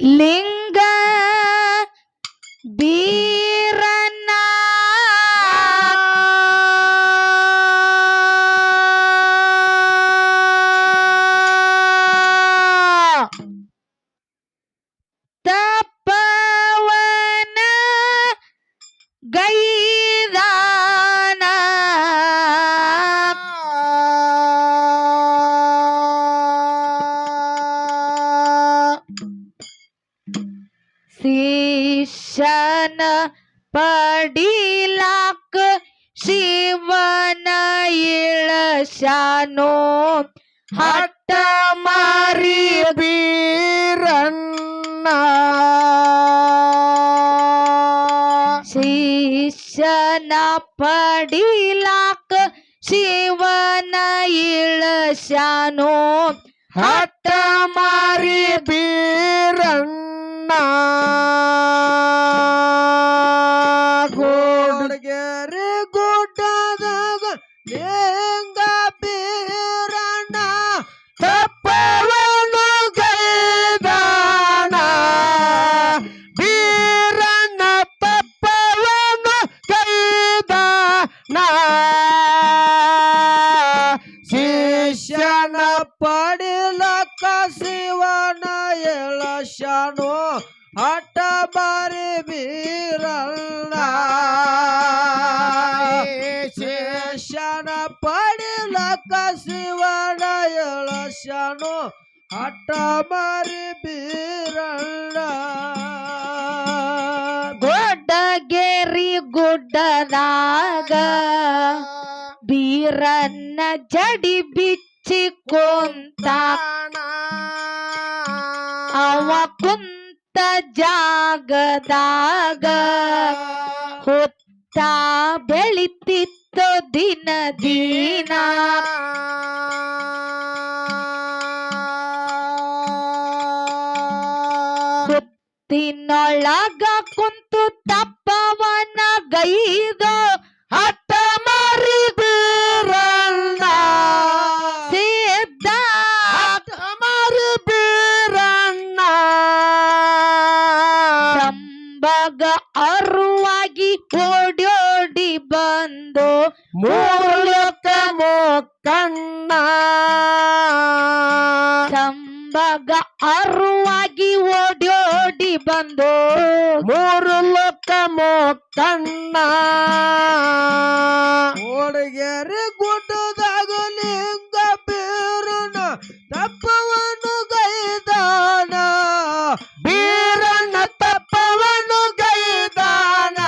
ಲಿಂಗ ಬೀರಣ್ಣ ಶಿಷ್ಯನ ಪಡಿಲಾಕ ಶಿವನ ಇಳಶಾನೋ ಹಟ್ಟ ಮಾರಿ ಬೀರನ್ನ ಶಿಷ್ಯನ ಪಡಿಲಾಕ ಶಿವನ ಇಳಶಾನೋ ಹಟ್ಟ ಮಾರಿ ಬೀರಣ್ಣ ಗೋಡ್ಗೆರೆ ಗುಡ್ಡದ ಲಿಂಗ ಬೀರಣ್ಣ. ತಪ್ಪವನು ಗೈದಾನ ಬೀರಣ್ಣ ತಪ್ಪವನು ಗೈದಾನ ಶಿವನ ಎಳಶನು ಹಠ ಬಾರಿ ಬೀರಣ್ಣ. ಗೊಡ್ಡಗೇರಿ ಗುಡ್ಡದಾಗ ಬೀರನ್ನ ಜಡಿ ಬಿಚ್ಚಿ ಕೊಂತ ಅವ ಕುಂತ ಜಾಗದಾಗ ಹೊತ್ತ ಬೆಳಿತಿತ್ತು ದಿನ ದಿನ. ಹುತ್ತಿನೊಳಗ ಕುಂತು ತಪ್ಪವನ ಗೈದ ಹಠ ಮರಿದಿರಲ್ಲ ಸಿದ್ಧ ಹಠ ಮಾರಿ ಸಂಬಗ ಅರುವಾಗಿ ಓಡೋಡಿ ಬಂದು ಮೂಲಕ ಮೋಕಣ್ಣ. ಸಂಬಗ ಅರುವಾಗಿ ಓಡೋಡಿ ಬಂದು ಮೂರು ಲೋಕ ಮೋಕಣ್ಣ ಹುಡುಗಿಯರು ಗುಡ್ಡದಾಗ ಲಿಂಗ ಬೀರನ ತಪ್ಪವನ್ನು ಗೈದಾನ. ಬೀರಣ್ಣ ತಪ್ಪವನ್ನು ಗೈದಾನ.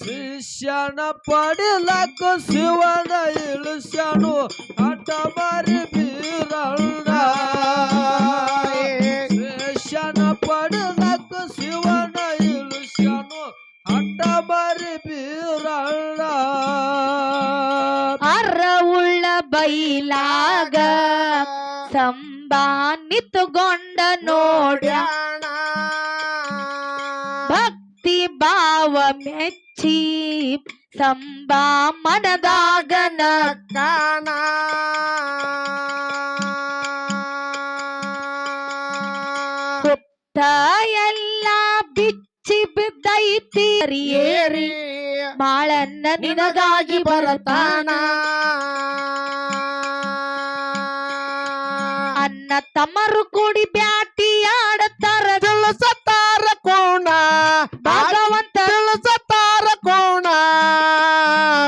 ಶಿಷ್ಯನ ಪಡಿಲಕ್ಕ ಶಿವನ ಇಳಿಸನು ಹಠ ಮಾರಿ ಬೀರಣ್ಣ. ಅರವುಳ್ಳ ಬೈಲಾಗ ಸಂಬಾನಿತುಗೊಂಡ ನೋಡ್ಯ ಭಕ್ತಿ ಭಾವ ಮೆಚ್ಚಿ ಸಂಬಾ ಮನದಾಗನ ಕಾಣ ಹುತ್ತ ಎಲ್ಲ ಬಿಚ್ಚಿ ಬಿದ್ದೈತಿ ಏರಿ ಬಾಳನ್ನ ನಿನಗಾಗಿ ಬರತಾನ ತಮ್ಮರು ಕೂಡಿ ಬ್ಯಾಟಿ ಆಡತಾರ ಸತ್ತಾರ ಕೋಣ. ಭಗವಂತ ಸತ್ತಾರ ಕೋಣ.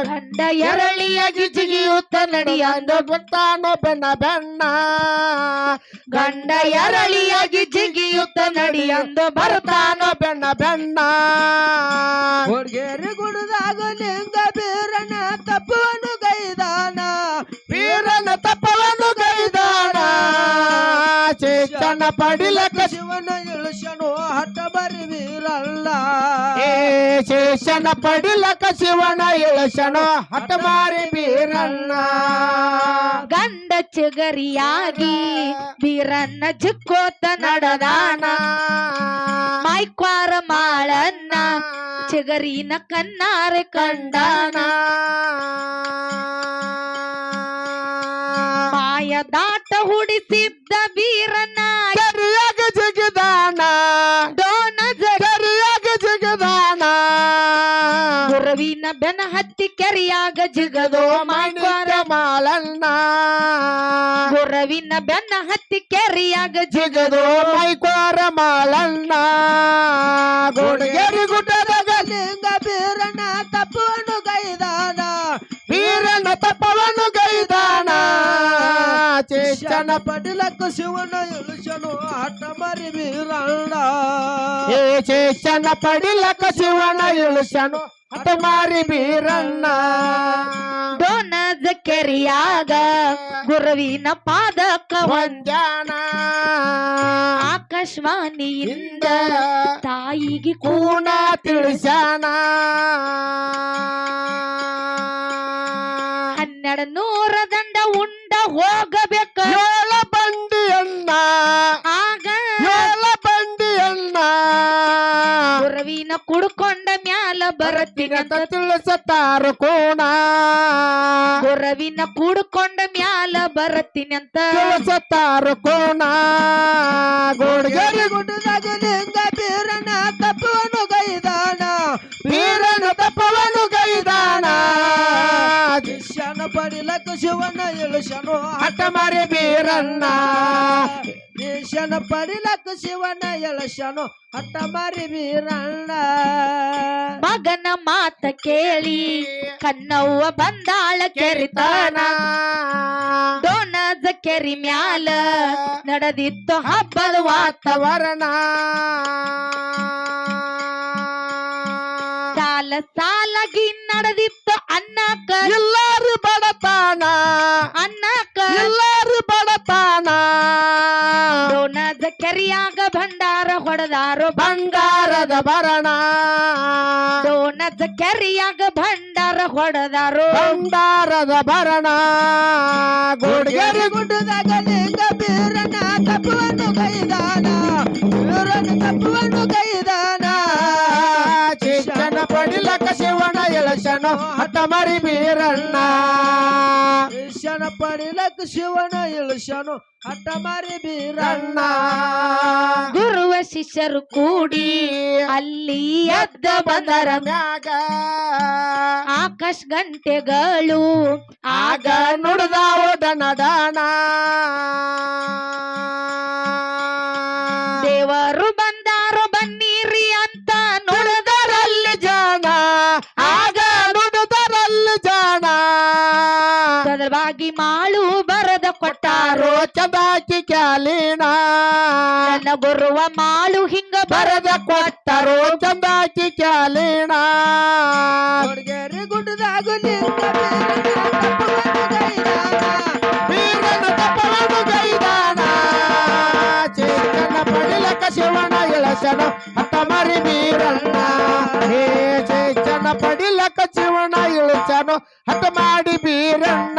ಗಂಡ ಎರಳಿಯಾಗಿ ಜಿಗಿಯುತ್ತ ನಡಿಯಂದು ಬಂತಾನೋ ಬೆನ್ನ ಬೆನ್ನ. ಗಂಡ ಎರಳಿಯಾಗಿ ಜಿಗಿಯುತ್ತ ನಡಿಯಂದು ಬರ್ತಾನೊ ಬೆನ್ನ ಹುಡ್ಗೇರಿ ಗುಡದಾಗ ನಿಂದ ಬೀರನ ಪಡಿಲಕ ಶಿವನ ಇಳಿಸನು ಹಠ ಬರಿ ಬೀರಲ್ಲ ಏ ಶೇಷನ ಪಡಿಲಕ ಶಿವನ ಇಳಿಸನು ಹಠ ಮಾರಿ ಬೀರಣ್ಣ ಗಂಡ ಚಿಗರಿಯಾಗಿ ಬೀರನ್ನ ಚಿಕ್ಕೋತ ನಡದಾನ. ಮೈಕ್ವಾರ ಮಾಳನ್ನ ಚಿಗರಿನ ಕಣ್ಣಾರೆ ಕಂಡಾನ. ಮಾಯ ದಾಟ ಹುಡಿಸಿದ್ದ ವೀರನ ಬೀರಣ್ಣ ಡೋನ ಜಗರಿಯಾಗ ಜಿಗದಾನ. ಗುರವಿನ ಬೆನ ಹತ್ತಿ ಕೆರಿಯಾಗ ಜಿಗದೋ ಮಾಣಿಕ್ಯ ಮಾಲಣ್ಣ ಗುರವಿನ ಬೆನ್ನ ಹತ್ತಿ ಕೆರಿಯಾಗ ಜಗದೋ ಮೈಕೋರ ಮಾಲಣ್ಣ ಗೋಡಗೇರಿ ಗುಡ್ಡದಾಗ ಲಿಂಗ ಬೀರಣ್ಣ ತಪ್ಪವನ್ನು ಚೇಚನ ಪಡಿಲಕ್ಕ ಶಿವನ ಇಳಿಸನು ಹಠ ಮರಿ ವೀರಣ್ಣ. ಏ ಚೇಚನ ಪಡಿಲಕ್ಕ ಶಿವನ ಇಳಿಸನು ಹಠ ಮಾರಿ ಬೀರಣ್ಣ ಡೋನದ ಕೆರಿಯಾಗ ಗುರುವಿನ ಪಾದಕ ವಂದ್ಯಾನ. ಆಕಾಶವಾಣಿಯಿಂದ ತಾಯಿಗೆ ಕೂಣ ತಿಳಿಸ್ಯಾನ. ಹನ್ನೆರಡು ನೂರ ದಂಡ ಉಂಡ ಹೋಗಬೇಕ. ಗುರುವಿನ ಕುಡ್ಕೊಂಡ ಮ್ಯಾಲ ಬರತ್ತಿಗಂತ ತಿಳಿಸತಾರ ಕೋಣ. ಗುರವಿನ ಕುಡ್ಕೊಂಡ ಮ್ಯಾಲ ಬರತ್ತೀನಿ ಅಂತ ತಿಳಿಸತಾರು ಕೋಣ. ಗೋಡ್ಗೇರಿ ಗುಡ್ಡದಾಗ ಶಿವನ ಇಳಿಸನು ಹಠ ಮಾರಿ ಬೀರಣ್ಣ. ಶಿಷ್ಯನ ಪಡಿಲಕ್ಕ ಶಿವನ ಎಳಶನು ಹಠ ಮಾರಿ ಬೀರಣ್ಣ. ಮಗನ ಮಾತ ಕೇಳಿ ಕನ್ನವ್ವ ಬಂದಾಳ ಕೆರಿತಾನ ಡೋನದ ಕೆರಿ ಮ್ಯಾಲ ನಡೆದಿತ್ತು ಹಬ್ಬದ ವಾತಾವರಣ. ಸಾಲ ಸಾಲಾಗಿ ನಡೆದಿತ್ತು ಅನ್ನಕ ಎಲ್ಲಾರು ಅನ್ನಕ. ಎಲ್ಲಾರು ಬಡತಾನ. ಡೋನದ ಕೆರಿಯಾಗ ಭಂಡಾರ ಹೊಡೆದಾರು ಬಂಗಾರದ ಭರಣ. ಡೋನದ ಕೆರಿಯಾಗ ಭಂಡಾರ ಹೊಡೆದಾರು ಬಂಗಾರದ ಭರಣ. ಗುಡ್ಗೇರಿ ಗುಡ್ಡದಾಗ ಲಿಂಗ ಬೀರನ ತಪ್ಪವನ್ನು ಕೈದಾನ. ಬೀರನ ತಪ್ಪವನ್ನು ಕೈದಾನ. ಶಿಕ್ಷಣ ಪಡಿಲಕ ಶಿವಣ ಎಳಶನ ಹಠ ಮರಿ ಬೀರಣ್ಣ. ಪಡಿಲಕ ಶಿವನ ಇಳಿಸನು ಹಠ ಮಾರಿ ಬೀರಣ್ಣ. ಗುರುವ ಶಿಷ್ಯರು ಕೂಡಿ ಅಲ್ಲಿ ಎದ್ದ ಬಂದರ ಮ್ಯಾಗ. ಆಕಾಶ ಗಂಟೆಗಳು, ಆಗ ನುಡಿದಾವು ಡನಡಾಣ ಕೊಟ್ಟಾರೋ ರೋ ಚದಾಕಿ ಕ್ಯಾಲಿನ ನನ್ನ ಗುರುವ ಮಾಳು ಹಿಂಗ ಬರದ ಕೊಟ್ಟರು ಚಂದಾಕಿ ಕ್ಯಾಲಿನ ಹುಡುಗರಿ ಗುಡ್ಡದಾಗ ಬೀರನ ತಪ್ಪವನ್ನು ಗೈದಾನ ಚೇತನ ಪಡಿಲಕ ಶಿವನ ಇಳಸನ ಹಠ ಮರಿ ಬೀರಣ್ಣ ಹೇ ಚೇತನ ಪಡಿಲಕ ಶಿವನ ಇಳಿಸನು ಹಠ ಮಾಡಿ ಬೀರಣ್ಣ